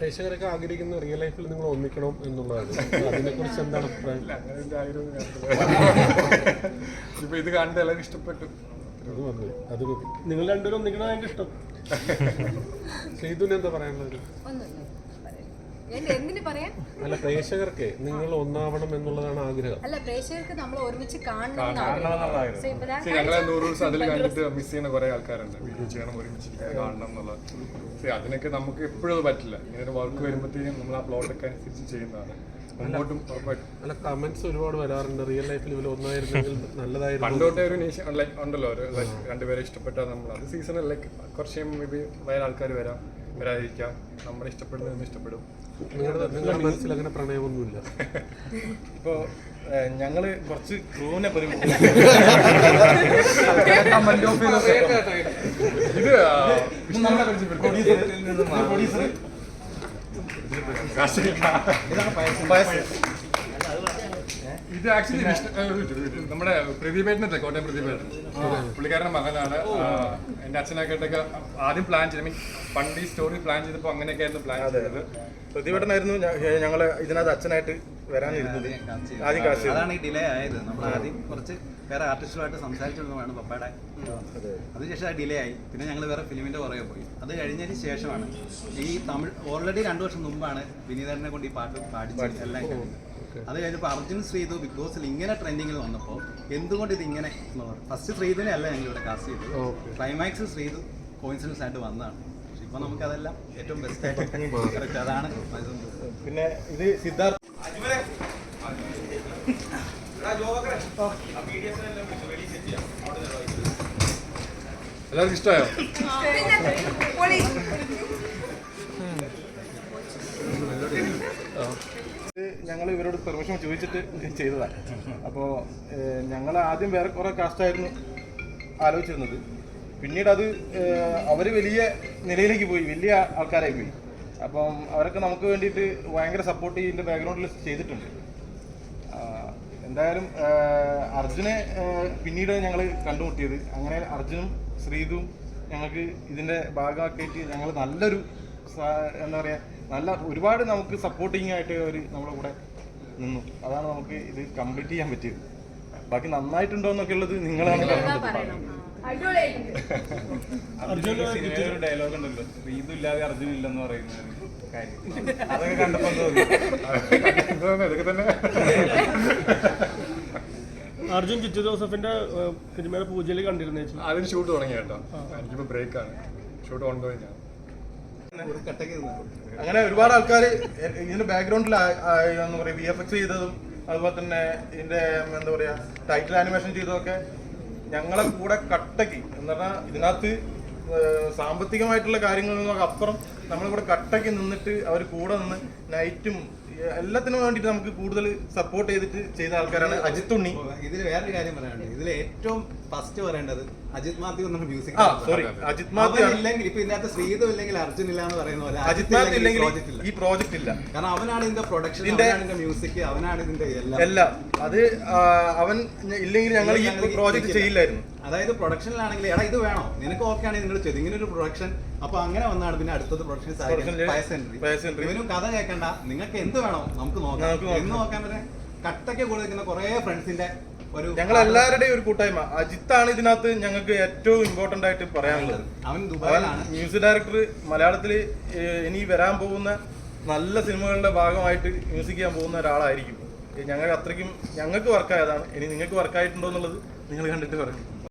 പ്രേക്ഷകരൊക്കെ ആഗ്രഹിക്കുന്ന റിയൽ ലൈഫിൽ നിങ്ങൾ ഒന്നിക്കണം എന്നുള്ളതാണ്. അതിനെ കുറിച്ച് എന്താണ് അഭിപ്രായം. ഇപ്പൊ ഇത് കണ്ട് എല്ലാവർക്കും ഇഷ്ടപ്പെട്ടു. അത് മതി അത് മതി. നിങ്ങൾ രണ്ടുപേരും ഒന്നിക്കണം അതിന്റെ ഇഷ്ടം. ചെയ്തു എന്താ പറയാനുള്ളത്? അല്ല പ്രേക്ഷകർക്ക് നിങ്ങൾ ഒന്നാവണം എന്നുള്ളതാണ് ആഗ്രഹം. അല്ല പ്രേക്ഷകർക്ക് നമ്മൾ ഒരുമിച്ച് കാണണം മിസ് ചെയ്യുന്ന കുറെ ആൾക്കാരുണ്ട്. വീഡിയോ ചെയ്യണം ഒരുമിച്ച് കാണണം എന്നുള്ളത് അതിനൊക്കെ നമുക്ക് എപ്പോഴും പറ്റില്ല. ഇങ്ങനെ ഒരു വർക്ക് വരുമ്പോഴത്തേക്കും നമ്മൾ ആ പ്ലോട്ടൊക്കെ അനുസരിച്ച് ചെയ്യുന്നതാണ്. അല്ല കമന്റ്സ് ഒരുപാട് വരാറുണ്ട്. റിയൽ ലൈഫിൽ ഇവർ ഒന്നായിരുന്നെങ്കിൽ നല്ലതായിരുന്നു. പണ്ടോട്ടെ ഒരു നേഷൻ ലൈക്ക് ഉണ്ടല്ലോ ഒരു ലൈക്ക് രണ്ടുപേരെ ഇഷ്ടപ്പെട്ടാൽ നമ്മൾ അത് സീസണിൽ ലൈക്ക് കുറച്ച് മേ ബി വേറെ ആൾക്കാർ വരാം. വരാതിരിക്കാം നമ്മളെ ഇഷ്ടപ്പെടുന്നതെന്ന് ഇഷ്ടപ്പെടും. നിങ്ങളുടെ നിങ്ങളുടെ മനസ്സിൽ അങ്ങനെ പ്രണയമൊന്നുമില്ല. ഇപ്പോ ഞങ്ങൾ കുറച്ച് ക്രൂവിനെ ഇത് ആ, ഇത് ആക്ച്വലി നമ്മുടെ പ്രദീപേട്ടനല്ലേ? കോട്ടയം പ്രദീപേട്ടൻ. പുള്ളിക്കാരന്റെ മകനാണ്. എന്റെ അച്ഛനൊക്കെ ആദ്യം പ്ലാൻ ചെയ്ത്. മീൻ പണ്ട് ഈ സ്റ്റോറി പ്ലാൻ ചെയ്തപ്പോൾ അങ്ങനെയൊക്കെ ആയിരുന്നു പ്ലാൻ ചെയ്തത്. പ്രതിപേട്ടനായിരുന്നു ഞങ്ങൾ ഇതിനകത്ത് അച്ഛനായിട്ട് വരാനിരുന്നത്. ആദ്യം കാശ്. അതാണ് ഈ ഡിലേ ആയത്. നമ്മൾ ആദ്യം കുറച്ച് വേറെ ആർട്ടിസ്റ്റുമായിട്ട് സംസാരിച്ചിരുന്നതാണ് പപ്പയുടെ. അതിനുശേഷം ആ ഡിലേ ആയി. പിന്നെ ഞങ്ങൾ വേറെ ഫിലിമിന്റെ പുറകെ പോയി. അത് കഴിഞ്ഞതിന് ശേഷമാണ് ഈ തമിഴ് ഓൾറെഡി രണ്ടു വർഷം മുമ്പാണ് വിനീതനെ കൊണ്ട് ഈ പാട്ട് പാടിച്ച് എല്ലാം കഴിഞ്ഞത്. അത് കഴിഞ്ഞപ്പോൾ അർജുൻ ശ്രീതു ബിഗ് ബോസിൽ ഇങ്ങനെ ട്രെൻഡിങ്ങിൽ വന്നപ്പോൾ എന്തുകൊണ്ട് ഇത് ഇങ്ങനെ ഫസ്റ്റ് ശ്രീതുനെ അല്ല ഞങ്ങൾ ഇവിടെ കാസ്റ്റ് ചെയ്തത്. ക്ലൈമാക്സ് ശ്രീതു കോയിൻസിഡൻസ് ആയിട്ട് വന്നതാണ്. പക്ഷെ ഇപ്പൊ നമുക്ക് അതെല്ലാം ഏറ്റവും ബെസ്റ്റ് ആയിട്ട്. അതാണ്. പിന്നെ ഇത് സിദ്ധാർത്ഥ. എല്ലാവർക്കും ഇഷ്ടമായോ ഞങ്ങൾ ഇവരോട് പെർമിഷൻ ചോദിച്ചിട്ട് ചെയ്തതാണ് അപ്പോൾ ഞങ്ങൾ ആദ്യം വേറെ കുറേ കാസ്റ്റായിരുന്നു ആലോചിച്ചിരുന്നത്. പിന്നീട് അത് അവർ വലിയ നിലയിലേക്ക് പോയി വലിയ ആൾക്കാരായി പോയി. അപ്പം അവരൊക്കെ നമുക്ക് വേണ്ടിയിട്ട് ഭയങ്കര സപ്പോർട്ട് ഇതിന്റെ ബാക്ക്ഗ്രൗണ്ടിൽ ചെയ്തിട്ടുണ്ട്. എന്തായാലും അർജുനെ പിന്നീട് ഞങ്ങൾ കണ്ടുമുട്ടിയത്. അങ്ങനെ അർജുനും ശ്രീതും ഞങ്ങൾക്ക് ഇതിന്റെ ഭാഗമാക്കിയിട്ട് ഞങ്ങൾ നല്ലൊരു എന്താ പറയുക നല്ല ഒരുപാട് നമുക്ക് സപ്പോർട്ടിങ് ആയിട്ട് അവർ നമ്മുടെ കൂടെ നിന്നു. അതാണ് നമുക്ക് ഇത് കംപ്ലീറ്റ് ചെയ്യാൻ പറ്റിയത്. ബാക്കി നന്നായിട്ടുണ്ടോ എന്നൊക്കെ ഉള്ളത് നിങ്ങളാണ് ഒരു ഡയലോഗ് ഉണ്ടല്ലോ. ശ്രീതു ഇല്ലാതെ അർജുൻ ഇല്ലെന്ന് പറയുന്ന ഒരു കാര്യം. അതൊക്കെ തോന്നി. അർജുൻ ചിറ്റു ജോസഫിന്റെ സിനിമയുടെ പൂജയിൽ കണ്ടിരുന്നു അതിന് ഷൂട്ട് തുടങ്ങി കേട്ടോ. എനിക്കിപ്പോ ബ്രേക്കാണ് ഷൂട്ട് ഓൺ കട്ടക്ക് നിന്നു. അങ്ങനെ ഒരുപാട് ആൾക്കാർ ഇതിന്റെ ബാക്ക്ഗ്രൗണ്ടിൽ വി എഫ് എക്സ് ചെയ്തതും അതുപോലെ തന്നെ ഇതിന്റെ എന്താ പറയാ ടൈറ്റിൽ ആനിമേഷൻ ചെയ്തതൊക്കെ ഞങ്ങളെ കൂടെ കട്ടക്കി. എന്ന് പറഞ്ഞാൽ ഇതിനകത്ത് സാമ്പത്തികമായിട്ടുള്ള കാര്യങ്ങളിൽ നിന്നൊക്കെ അപ്പുറം നമ്മളിവിടെ കട്ടയ്ക്ക് നിന്നിട്ട് അവർ കൂടെ നിന്ന് നൈറ്റും എല്ലാത്തിനും വേണ്ടിയിട്ട് നമുക്ക് കൂടുതൽ സപ്പോർട്ട് ചെയ്തിട്ട് ചെയ്ത ആൾക്കാരാണ് അജിത്ത് ഉണ്ണി. ഇതിൽ വേറൊരു കാര്യം പറയാനുണ്ട്. ഇതിൽ ഏറ്റവും ഫസ്റ്റ് പറയേണ്ടത് അജിത് മാത്യു എന്നുള്ള മ്യൂസിക് സോറി അജിത് മാത്യു ഇല്ലെങ്കിൽ ഇപ്പൊ ഇതിനകത്ത് ശ്രീതു ഇല്ലെങ്കിൽ അർജുൻ ഇല്ല എന്ന് പറയുന്ന പോലെ അജിത് മാത്യു ഇല്ലെങ്കിൽ ഈ പ്രോജക്റ്റ് ഇല്ല. കാരണം അവനാണ് ഇതിന്റെ പ്രൊഡക്ഷൻ ഇതിന്റെ- മ്യൂസിക് അവനാണ് ഇതിന്റെ എല്ലാം. എല്ലാം. അത് അവൻ ഇല്ലെങ്കിൽ ഞങ്ങൾ ഈ പ്രോജക്റ്റ് ചെയ്യില്ലായിരുന്നു. അതായത് പ്രൊഡക്ഷനിലാണെങ്കിൽ എടാ ഇത് വേണോ? നിനക്ക് ഓക്കെ ആണെങ്കിൽ നിങ്ങൾ ചെയ്തു ഇങ്ങനെ ഒരു പ്രൊഡക്ഷൻ അപ്പൊ അങ്ങനെ വന്നാണ് പിന്നെ അടുത്തത് പ്രൊഡക്ഷൻ ഇവനും കഥ കേൾക്കണ്ട നിങ്ങൾക്ക് എന്ത് വേണോ? നമുക്ക് നോക്കാം. എന്ന് നോക്കാൻ വരെ കട്ടയ്ക്ക് കൂടെ നിൽക്കുന്ന കുറെ ഫ്രണ്ട്സിന്റെ ഒരു ഞങ്ങൾ എല്ലാവരുടെയും ഒരു കൂട്ടായ്മ. അജിത്താണ് ഇതിനകത്ത് ഞങ്ങൾക്ക് ഏറ്റവും ഇമ്പോർട്ടന്റ് ആയിട്ട് പറയാനുള്ളത്. അവൻ ദുബായിലാണ്. മ്യൂസിക് ഡയറക്ടർ മലയാളത്തിൽ ഇനി വരാൻ പോകുന്ന നല്ല സിനിമകളുടെ ഭാഗമായിട്ട് മ്യൂസിക് ചെയ്യാൻ പോകുന്ന ഒരാളായിരിക്കും. ഞങ്ങൾ അത്രയ്ക്കും ഞങ്ങൾക്ക് വർക്കായതാണ് ഇനി നിങ്ങൾക്ക് വർക്കായിട്ടുണ്ടോ എന്നുള്ളത് നിങ്ങൾ കണ്ടിട്ട് പറയും.